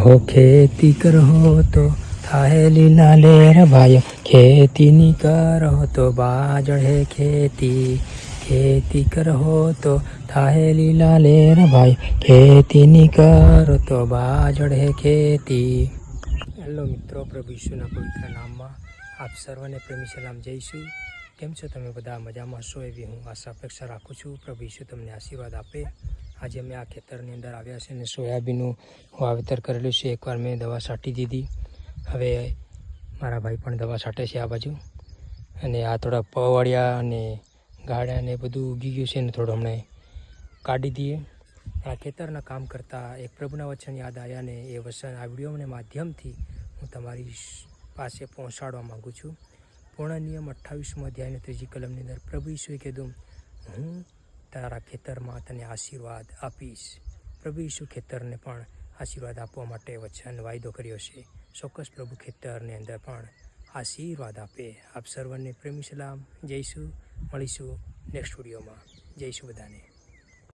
હો ખેતી કરો તો થાય લીલા લેર ભાઈ ખેતી ની કરહો તો બાજળ હે ખેતી ખેતી કરો તો થાય લીલા લેર ભાઈ ખેતી ની કરો તો બાજળ હે ખેતી હેલો મિત્રો, પ્રભુ ઈશુના પવિત્ર નામમાં આપ સર્વને પ્રેમી સલામ જઈશું. કેમ છો તમે બધા? મજામાં છો એવી હું આશા અપેક્ષા રાખું છું. પ્રભુ ઈશુ તમને આશીર્વાદ આપે. આજે અમે આ ખેતરની અંદર આવ્યા છે અને સોયાબીનનું વાવેતર કરેલું છે. એકવાર મેં દવા છાંટી દીધી. હવે મારા ભાઈ પણ દવા છાંટે છે આ બાજુ. અને આ થોડા પવાડિયા અને ગાળ્યા ને બધું ઉગી ગયું છે ને થોડું હમણાં કાઢી દઈએ. આ ખેતરના કામ કરતાં એક પ્રભુના વચન યાદ આવ્યા ને એ વચન આ વિડીયોના માધ્યમથી હું તમારી પાસે પહોંચાડવા માગું છું. પૂર્ણ નિયમ અઠ્ઠાવીસમાં અધ્યાયની ત્રીજી કલમની અંદર પ્રભુ ઈશ્વરે કીધું, હું તારા ખેતરમાં તને આશીર્વાદ આપીશ. પ્રભુ ઈશુ ખેતરને પણ આશીર્વાદ આપવા માટે વચન વાયદો કર્યો છે. ચોક્કસ પ્રભુ ખેતરની અંદર પણ આશીર્વાદ આપે. આપ સર્વને પ્રેમી સલામ. જઈશું મળીશું નેક્સ્ટ વિડીયોમાં. જઈશું બધાને.